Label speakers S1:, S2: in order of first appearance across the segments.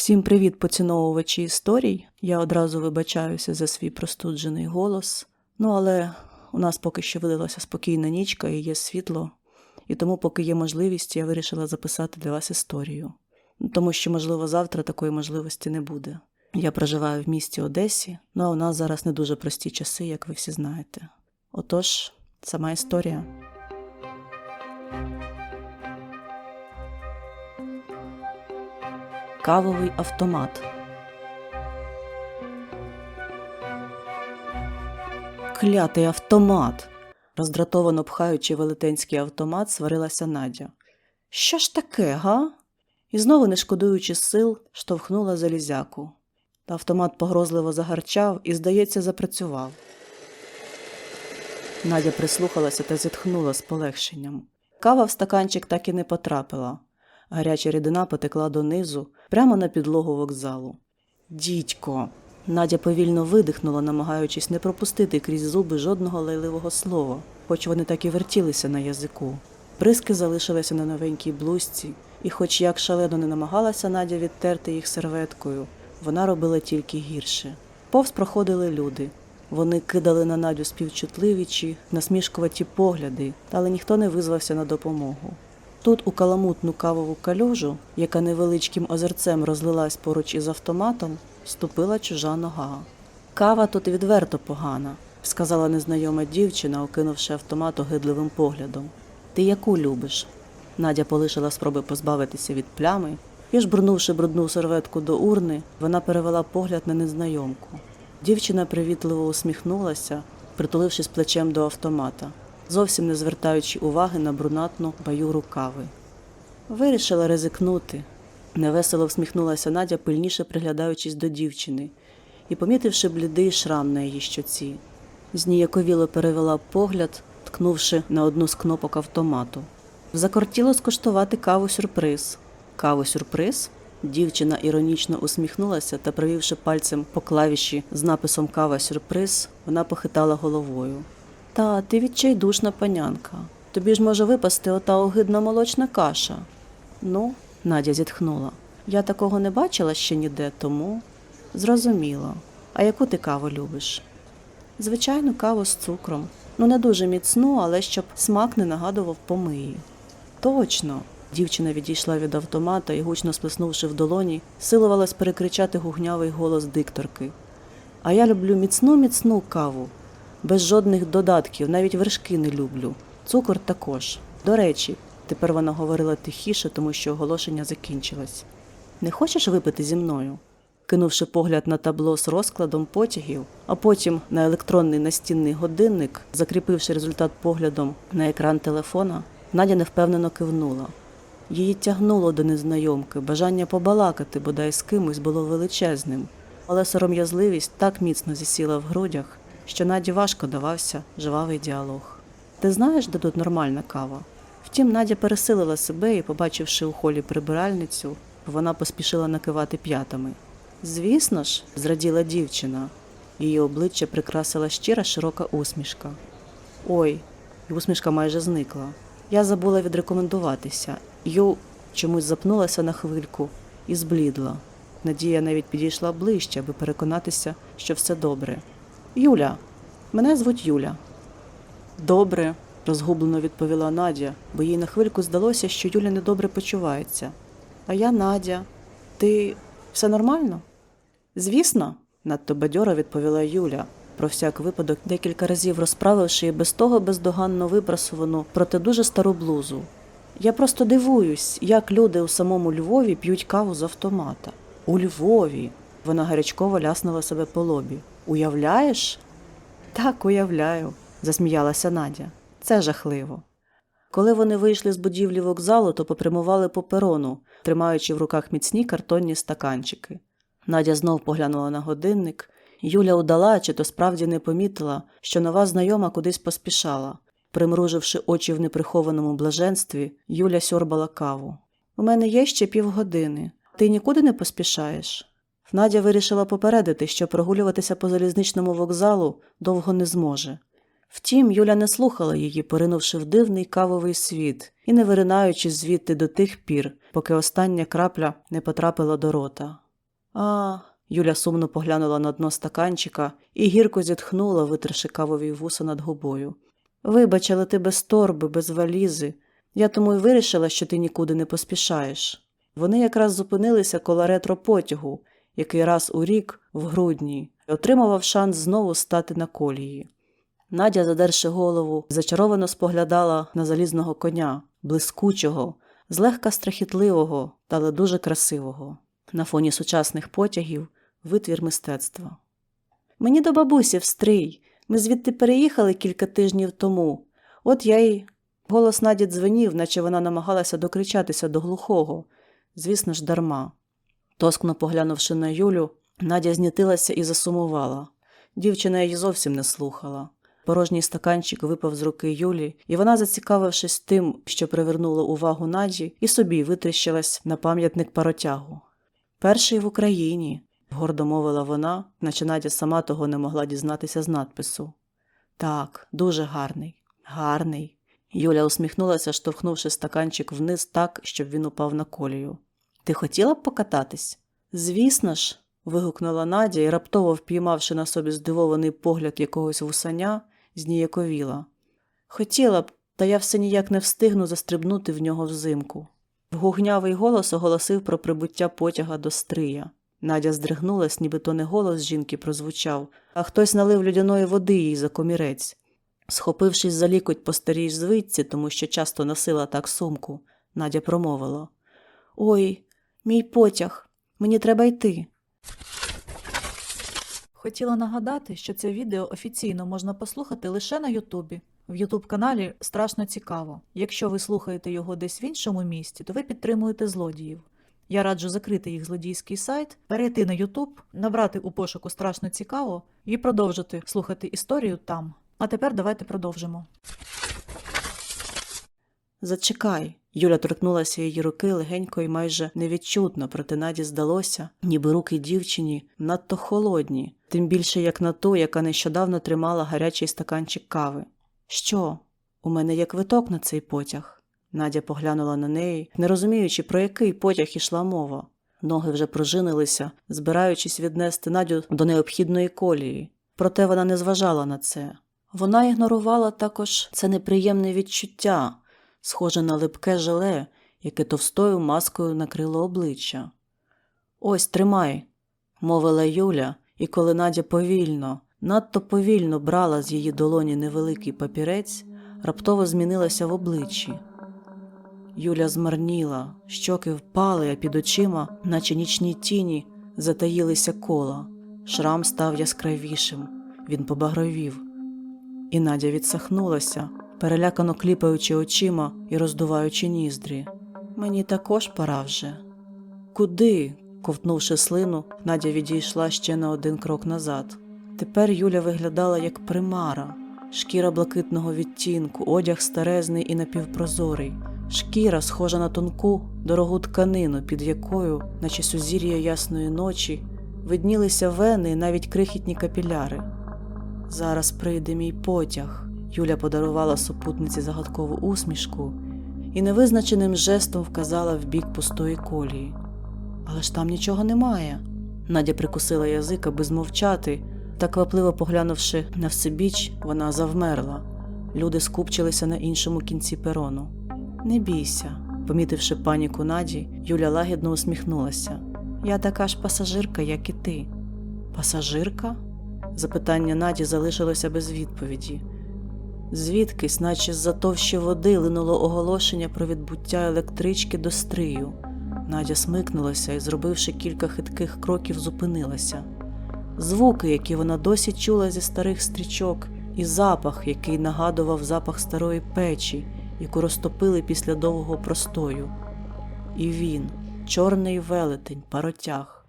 S1: Всім привіт, поціновувачі історій. Я одразу вибачаюся за свій простуджений голос. Ну, але у нас поки що видалася спокійна нічка і є світло, і тому, поки є можливість, я вирішила записати для вас історію. Тому що, можливо, завтра такої можливості не буде. Я проживаю в місті Одесі, ну а у нас зараз не дуже прості часи, як ви всі знаєте. Отож, сама історія. Кавовий автомат. Клятий автомат. Роздратовано пхаючи велетенський автомат, сварилася Надя. Що ж таке, га? І знову, не шкодуючи сил, штовхнула залізяку. Та автомат погрозливо загарчав і, здається, запрацював. Надя прислухалася та зітхнула з полегшенням. Кава в стаканчик так і не потрапила. Гаряча рідина потекла донизу, прямо на підлогу вокзалу. Дідько. Надя повільно видихнула, намагаючись не пропустити крізь зуби жодного лайливого слова, хоч вони так і вертілися на язику. Бризки залишилися на новенькій блузці, і, хоч як шалено не намагалася Надя відтерти їх серветкою, вона робила тільки гірше. Повз проходили люди. Вони кидали на Надю співчутливічі, насмішкуваті погляди, але ніхто не визвався на допомогу. Тут у каламутну кавову калюжу, яка невеличким озерцем розлилась поруч із автоматом, ступила чужа нога. Кава тут відверто погана, сказала незнайома дівчина, окинувши автомат огидливим поглядом. Ти яку любиш? Надя полишила спроби позбавитися від плями, і, жбурнувши брудну серветку до урни, вона перевела погляд на незнайомку. Дівчина привітливо усміхнулася, притулившись плечем до автомата, зовсім не звертаючи уваги на брунатну баюру кави. Вирішила ризикнути. Невесело всміхнулася Надя, пильніше приглядаючись до дівчини і, помітивши блідий шрам на її щоці. Зніяковіло перевела погляд, ткнувши на одну з кнопок автомату. Закортіло скуштувати каву сюрприз. Каву сюрприз? Дівчина іронічно усміхнулася та, провівши пальцем по клавіші з написом Кава сюрприз, вона похитала головою. Та, ти відчайдушна панянка. Тобі ж може випасти ота огидна молочна каша. Ну, Надя зітхнула. Я такого не бачила ще ніде, тому зрозуміло. А яку ти каву любиш? Звичайну каву з цукром. Ну, не дуже міцну, але щоб смак не нагадував помиї. Точно. Дівчина відійшла від автомата і, гучно сплеснувши в долоні, силувалась перекричати гугнявий голос дикторки. А я люблю міцну міцну каву, без жодних додатків, навіть вершки не люблю. Цукор також. До речі, тепер вона говорила тихіше, тому що оголошення закінчилось. Не хочеш випити зі мною? Кинувши погляд на табло з розкладом потягів, а потім на електронний настінний годинник, закріпивши результат поглядом на екран телефона, Надя невпевнено кивнула. Її тягнуло до незнайомки, бажання побалакати бодай з кимось було величезним, але сором'язливість так міцно зісіла в грудях, що Наді важко давався жвавий діалог. Ти знаєш, де тут нормальна кава? Втім, Надя пересилила себе і, побачивши у холі прибиральницю, вона поспішила накивати п'ятами. Звісно ж, зраділа дівчина. Її обличчя прикрасила щира широка усмішка. Ой, і усмішка майже зникла. Я забула відрекомендуватися. Ю чомусь запнулася на хвильку і зблідла. Надія навіть підійшла ближче, аби переконатися, що все добре. Юля, мене звуть Юля. Добре, розгублено відповіла Надя, бо їй на хвильку здалося, що Юля недобре почувається. А я Надя. Ти все нормально? Звісно, надто бадьоро відповіла Юля, про всяк випадок декілька разів розправивши і без того бездоганно випрасувану, проте дуже стару блузу. Я просто дивуюсь, як люди у самому Львові п'ють каву з автомата. У Львові. Вона гарячково ляснула себе по лобі. Уявляєш? Так, уявляю, засміялася Надя. Це жахливо. Коли вони вийшли з будівлі вокзалу, то попрямували по перону, тримаючи в руках міцні картонні стаканчики. Надя знов поглянула на годинник. Юля удала, чи то справді не помітила, що нова знайома кудись поспішала. Примруживши очі в неприхованому блаженстві, Юля сьорбала каву. У мене є ще півгодини. Ти нікуди не поспішаєш? Надя вирішила попередити, що прогулюватися по залізничному вокзалу довго не зможе. Втім, Юля не слухала її, поринувши в дивний кавовий світ і не виринаючи звідти до тих пір, поки остання крапля не потрапила до рота. А. Юля сумно поглянула на дно стаканчика і гірко зітхнула, витерши кавові вуса над губою. Вибач, але ти без торби, без валізи. Я тому й вирішила, що ти нікуди не поспішаєш. Вони якраз зупинилися коло ретро-потягу, який раз у рік, в грудні, отримував шанс знову стати на колії. Надя, задерши голову, зачаровано споглядала на залізного коня, блискучого, злегка страхітливого, але дуже красивого. На фоні сучасних потягів витвір мистецтва. Мені до бабусі в стрий. Ми звідти переїхали кілька тижнів тому. От я й. Голос Наді дзвенів, наче вона намагалася докричатися до глухого. Звісно ж, дарма. Тоскно поглянувши на Юлю, Надя знітилася і засумувала. Дівчина її зовсім не слухала. Порожній стаканчик випав з руки Юлі, і вона, зацікавившись тим, що привернуло увагу Наді, і собі витріщилась на пам'ятник паротягу. Перший в Україні, гордо мовила вона, наче Надя сама того не могла дізнатися з надпису. Так, дуже гарний, гарний. Юля усміхнулася, штовхнувши стаканчик вниз так, щоб він упав на колію. Ти хотіла б покататись? Звісно ж, вигукнула Надя і, раптово впіймавши на собі здивований погляд якогось вусаня, зніяковіла. Хотіла б, та я все ніяк не встигну застрибнути в нього взимку. Гугнявий голос оголосив про прибуття потяга до стрия. Надя здригнулась, ніби то не голос жінки прозвучав, а хтось налив людяної води їй за комірець. Схопившись за лікоть по старій звичці, тому що часто носила так сумку, Надя промовила Ой, мій потяг, мені треба йти.
S2: Хотіла нагадати, що це відео офіційно можна послухати лише на Ютубі. В Ютуб каналі страшно цікаво. Якщо ви слухаєте його десь в іншому місті, то ви підтримуєте злодіїв. Я раджу закрити їх злодійський сайт, перейти на Ютуб, набрати у пошуку страшно цікаво і продовжити слухати історію там. А тепер давайте продовжимо.
S1: Зачекай. Юля торкнулася її руки легенько і майже невідчутно, проте Наді здалося, ніби руки дівчині надто холодні, тим більше як на ту, яка нещодавно тримала гарячий стаканчик кави. Що? У мене є квиток на цей потяг. Надя поглянула на неї, не розуміючи, про який потяг ішла мова. Ноги вже пружинилися, збираючись віднести Надю до необхідної колії. Проте вона не зважала на це. Вона ігнорувала також це неприємне відчуття, схоже на липке желе, яке товстою маскою накрило обличчя. Ось тримай, мовила Юля, і коли Надя повільно, надто повільно брала з її долоні невеликий папірець, раптово змінилася в обличчі. Юля змарніла, щоки впали, а під очима, наче нічні тіні, затаїлися кола. Шрам став яскравішим, він побагровів. І Надя відсахнулася, перелякано кліпаючи очима і роздуваючи ніздрі. Мені також пора вже. Куди? ковтнувши слину, Надя відійшла ще на один крок назад. Тепер Юля виглядала як примара, шкіра блакитного відтінку, одяг старезний і напівпрозорий, шкіра, схожа на тонку, дорогу тканину, під якою, наче сузір'я ясної ночі, виднілися вени і навіть крихітні капіляри. Зараз прийде мій потяг. Юля подарувала супутниці загадкову усмішку і невизначеним жестом вказала в бік пустої колії. Але ж там нічого немає. Надя прикусила язик, аби змовчати, та квапливо поглянувши на всебіч, вона завмерла. Люди скупчилися на іншому кінці перону. Не бійся, помітивши паніку Наді, Юля лагідно усміхнулася. Я така ж пасажирка, як і ти. Пасажирка? Запитання Наді залишилося без відповіді. Звідкись, наче з-за товщі води, линуло оголошення про відбуття електрички до стрию. Надя смикнулася і, зробивши кілька хитких кроків, зупинилася. Звуки, які вона досі чула зі старих стрічок, і запах, який нагадував запах старої печі, яку розтопили після довгого простою. І він, чорний велетень, паротяг.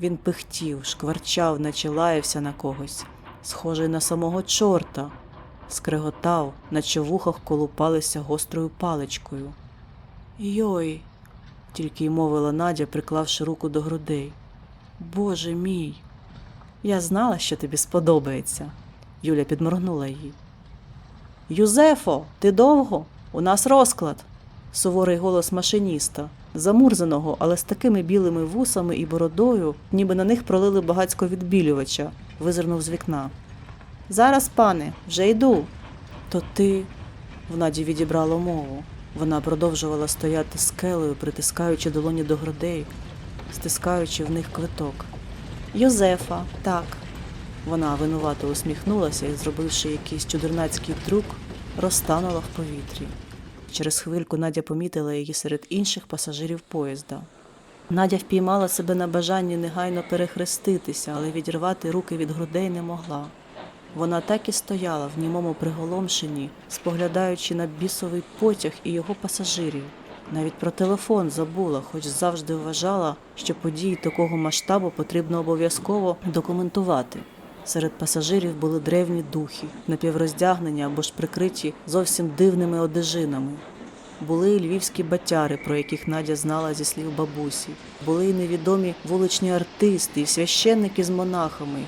S1: Він пихтів, шкварчав, наче лаявся на когось, схожий на самого чорта, скреготав, наче в ухах колупалися гострою паличкою. Йой, тільки й мовила Надя, приклавши руку до грудей. Боже мій, я знала, що тобі сподобається. Юля підморгнула їй. Юзефо, ти довго? У нас розклад. Суворий голос машиніста, замурзаного, але з такими білими вусами і бородою, ніби на них пролили багацько відбілювача, визирнув з вікна. Зараз, пане, вже йду. То ти. В Наді відібрало мову. Вона продовжувала стояти скелею, притискаючи долоні до грудей, стискаючи в них квиток. Йозефа, так. Вона винувато усміхнулася і, зробивши якийсь чудернацький трюк, розтанула в повітрі. Через хвильку Надя помітила її серед інших пасажирів поїзда. Надя впіймала себе на бажанні негайно перехреститися, але відірвати руки від грудей не могла. Вона так і стояла в німому приголомшенні, споглядаючи на бісовий потяг і його пасажирів. Навіть про телефон забула, хоч завжди вважала, що події такого масштабу потрібно обов'язково документувати. Серед пасажирів були древні духи, напівроздягнені або ж прикриті зовсім дивними одежинами. Були і львівські батяри, про яких Надя знала зі слів бабусі. Були й невідомі вуличні артисти, і священники з монахами,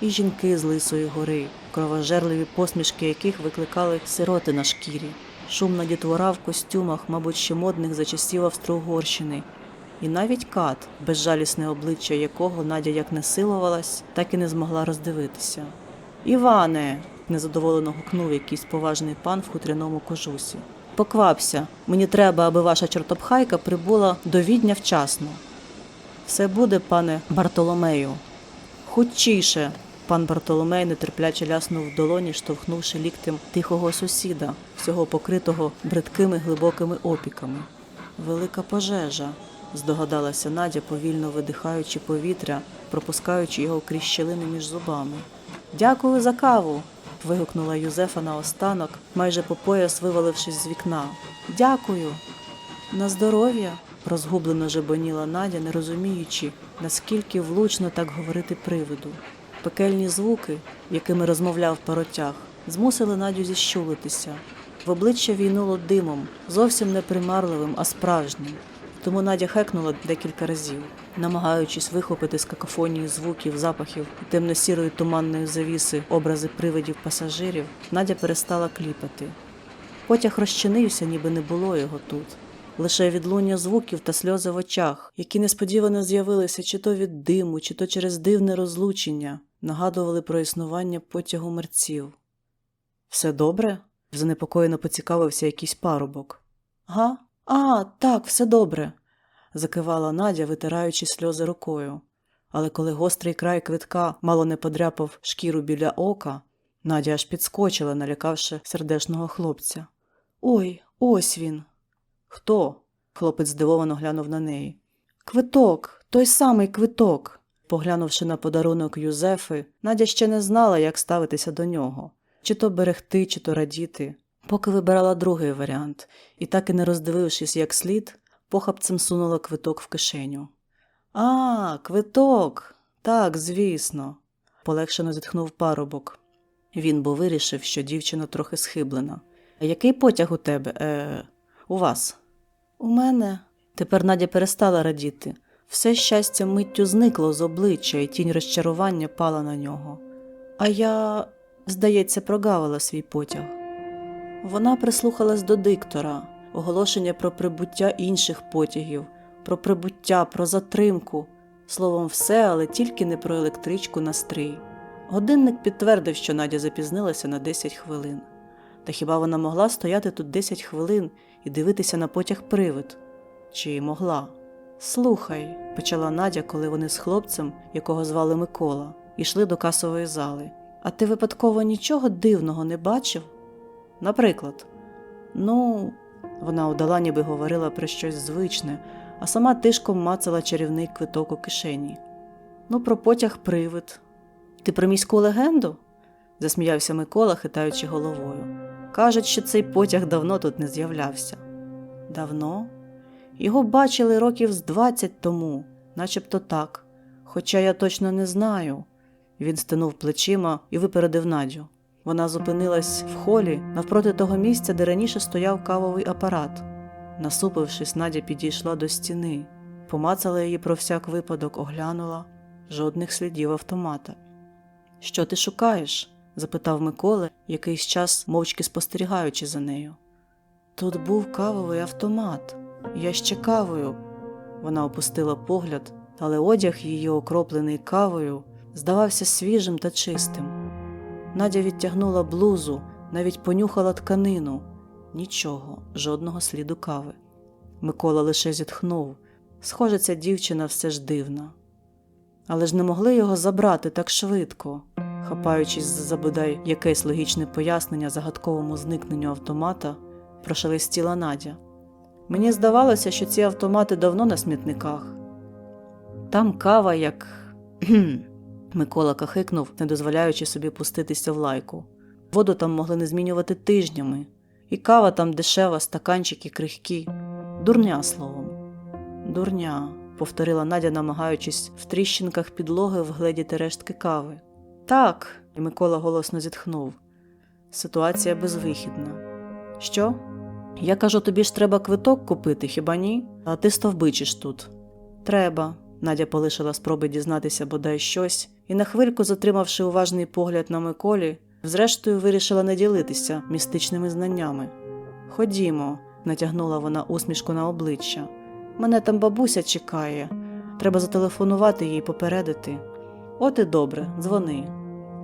S1: і жінки з Лисої гори, кровожерливі посмішки яких викликали сироти на шкірі. Шумна дітвора в костюмах, мабуть, ще модних за часів Австро-Угорщини. І навіть кат, безжалісне обличчя якого Надя як не силувалась, так і не змогла роздивитися. Іване, незадоволено гукнув якийсь поважний пан в хутряному кожусі. Поквапся, мені треба, аби ваша чортопхайка прибула до відня вчасно. Все буде, пане Бартоломею. Хутчіше. Пан Бартоломей нетерпляче ляснув в долоні, штовхнувши ліктем тихого сусіда, всього покритого бридкими глибокими опіками. Велика пожежа, здогадалася Надя, повільно видихаючи повітря, пропускаючи його крізь щілини між зубами. Дякую за каву. вигукнула Юзефа наостанок, майже по пояс вивалившись з вікна. Дякую. На здоров'я, розгублено жебоніла Надя, не розуміючи, наскільки влучно так говорити привиду. Пекельні звуки, якими розмовляв паротяг, змусили Надю зіщулитися. В обличчя війнуло димом, зовсім не примарливим, а справжнім. Тому Надя хекнула декілька разів, намагаючись вихопити з какофонії звуків, запахів і темно-сірої туманної завіси образи привидів пасажирів, Надя перестала кліпати. Потяг розчинився, ніби не було його тут. Лише відлуння звуків та сльози в очах, які несподівано з'явилися чи то від диму, чи то через дивне розлучення, нагадували про існування потягу мерців. Все добре? занепокоєно поцікавився якийсь парубок. Га? А, так, все добре, закивала Надя, витираючи сльози рукою. Але коли гострий край квитка мало не подряпав шкіру біля ока, Надя аж підскочила, налякавши сердешного хлопця. Ой, ось він. Хто? Хлопець здивовано глянув на неї. Квиток, той самий квиток. Поглянувши на подарунок Юзефи, Надя ще не знала, як ставитися до нього чи то берегти, чи то радіти. Поки вибирала другий варіант, і так і не роздивившись як слід, похапцем сунула квиток в кишеню. А, квиток. Так, звісно, полегшено зітхнув парубок. Він бо вирішив, що дівчина трохи схиблена. Який потяг у тебе? Е, у вас? У мене. Тепер Надя перестала радіти. Все щастя миттю зникло з обличчя, і тінь розчарування пала на нього. А я, здається, прогавила свій потяг. Вона прислухалась до диктора, оголошення про прибуття інших потягів, про прибуття, про затримку. Словом, все, але тільки не про електричку на стрий. Годинник підтвердив, що Надя запізнилася на 10 хвилин. Та хіба вона могла стояти тут 10 хвилин і дивитися на потяг привид? Чи могла? Слухай, почала Надя, коли вони з хлопцем, якого звали Микола, йшли до касової зали. А ти випадково нічого дивного не бачив? Наприклад, ну, вона удала, ніби говорила про щось звичне, а сама тишком мацала чарівний квиток у кишені. Ну, про потяг привид. Ти про міську легенду? засміявся Микола, хитаючи головою. Кажуть, що цей потяг давно тут не з'являвся. Давно? Його бачили років з двадцять тому, начебто так. Хоча я точно не знаю. Він стинув плечима і випередив Надю. Вона зупинилась в холі навпроти того місця, де раніше стояв кавовий апарат. Насупившись, Надя підійшла до стіни, помацала її про всяк випадок, оглянула жодних слідів автомата. Що ти шукаєш? Запитав Микола, якийсь час мовчки спостерігаючи за нею. Тут був кавовий автомат. Я ще кавою Вона опустила погляд, але одяг її, окроплений кавою, здавався свіжим та чистим. Надя відтягнула блузу, навіть понюхала тканину. Нічого, жодного сліду кави. Микола лише зітхнув. Схоже, ця дівчина все ж дивна. Але ж не могли його забрати так швидко, хапаючись за бодай якесь логічне пояснення загадковому зникненню автомата, прошелестіла Надя. Мені здавалося, що ці автомати давно на смітниках. Там кава як. Микола кахикнув, не дозволяючи собі пуститися в лайку. Воду там могли не змінювати тижнями, і кава там дешева, стаканчики крихкі. Дурня словом. Дурня, повторила Надя, намагаючись в тріщинках підлоги вгледіти рештки кави. Так, і Микола голосно зітхнув. Ситуація безвихідна. Що? Я кажу, тобі ж треба квиток купити, хіба ні? А ти стовбичиш тут. Треба. Надя полишила спроби дізнатися бодай щось, і на хвильку, затримавши уважний погляд на Миколі, зрештою вирішила не ділитися містичними знаннями. Ходімо, натягнула вона усмішку на обличчя. Мене там бабуся чекає. Треба зателефонувати їй попередити. От і добре, дзвони.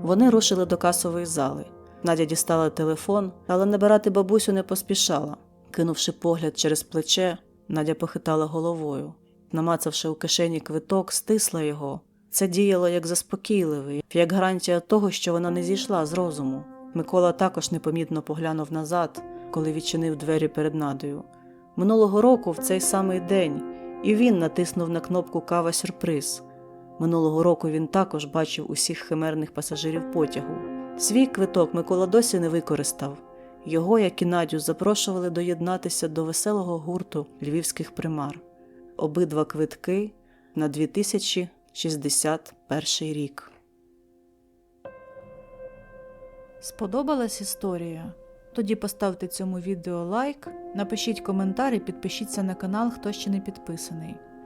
S1: Вони рушили до касової зали. Надя дістала телефон, але набирати бабусю не поспішала. Кинувши погляд через плече, Надя похитала головою. Намацавши у кишені квиток, стисла його. Це діяло як заспокійливий, як гарантія того, що вона не зійшла з розуму. Микола також непомітно поглянув назад, коли відчинив двері перед Надою. Минулого року, в цей самий день, і він натиснув на кнопку Кава сюрприз. Минулого року він також бачив усіх химерних пасажирів потягу. Свій квиток Микола досі не використав. Його, як і Надю, запрошували доєднатися до веселого гурту львівських примар. Обидва квитки на 2061 рік.
S2: Сподобалась історія? Тоді поставте цьому відео лайк, напишіть коментар і підпишіться на канал, хто ще не підписаний.